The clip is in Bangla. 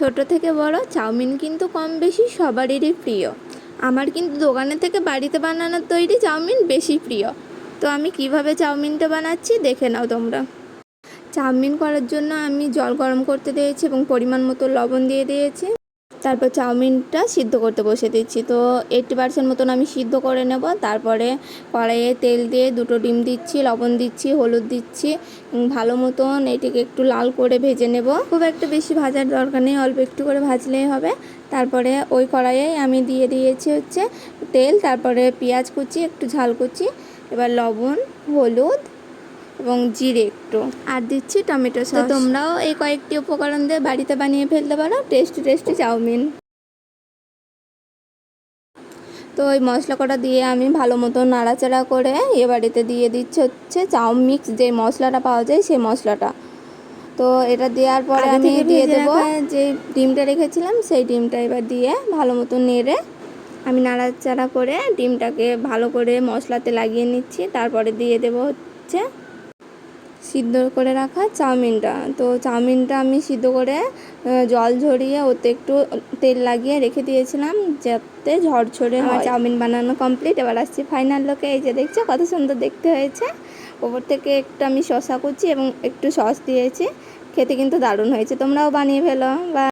ছোট থেকে বড়, চাউমিন কিন্তু কম বেশি সবারই প্রিয়। আমার কিন্তু দোকানে থেকে বাড়িতে বানানোর তৈরি চাউমিন বেশি প্রিয়। তো আমি কীভাবে চাউমিনটা বানাচ্ছি দেখে নাও তোমরা। চাউমিন করার জন্য আমি জল গরম করতে দিয়েছি এবং পরিমাণ মতো লবণ দিয়ে দিয়েছি। তারপর চাউমিনটা সিদ্ধ করতে বসে দিচ্ছি। তো এইটটি পার্সেন্ট মতন আমি সিদ্ধ করে নেব। তারপরে কড়াইয়ে তেল দিয়ে দুটো ডিম দিচ্ছি, লবণ দিচ্ছি, হলুদ দিচ্ছি। ভালো মতন এটিকে একটু লাল করে ভেজে নেব। খুব একটা বেশি ভাজার দরকার নেই, অল্প একটু করে ভাজলেই হবে। তারপরে ওই কড়াইয়ে আমি দিয়ে দিয়েছি হচ্ছে তেল, তারপরে পেঁয়াজ কুচি, একটু ঝাল কুচি, এবার লবণ, হলুদ এবং জিরে একটু। আর দিচ্ছি টমেটো সস। তোমরাও এই কয়েকটি উপকরণ দিয়ে বাড়িতে বানিয়ে ফেলতে পারো টেস্টি টেস্টি চাউমিন। তো ওই মশলা কটা দিয়ে আমি ভালো মতো নাড়াচাড়া করে এ বাড়িতে দিয়ে দিচ্ছে হচ্ছে চাউ মিক্স যে মশলাটা পাওয়া যায় সেই মশলাটা। তো এটা দেওয়ার পরে আমি দিয়ে দেবো যে ডিমটা রেখেছিলাম সেই ডিমটা এবার দিয়ে ভালো মতো নেড়ে আমি নাড়াচাড়া করে ডিমটাকে ভালো করে মশলাতে লাগিয়ে নিচ্ছি। তারপরে দিয়ে দেবো হচ্ছে সিদ্ধ করে রাখা চাউমিনটা। তো চাউমিনটা আমি সিদ্ধ করে জল ঝরিয়ে ওতে একটু তেল লাগিয়ে রেখে দিয়েছিলাম যাতে ঝরঝরে আমার চাউমিন বানানো কমপ্লিট এবার আসছি ফাইনাল লোকে এই যে দেখছ কত সুন্দর দেখতে হয়েছে। ওপর থেকে একটু আমি শসা করছি এবং একটু সস দিয়েছি। খেতে কিন্তু দারুণ হয়েছে। তোমরাও বানিয়ে ফেলো। বা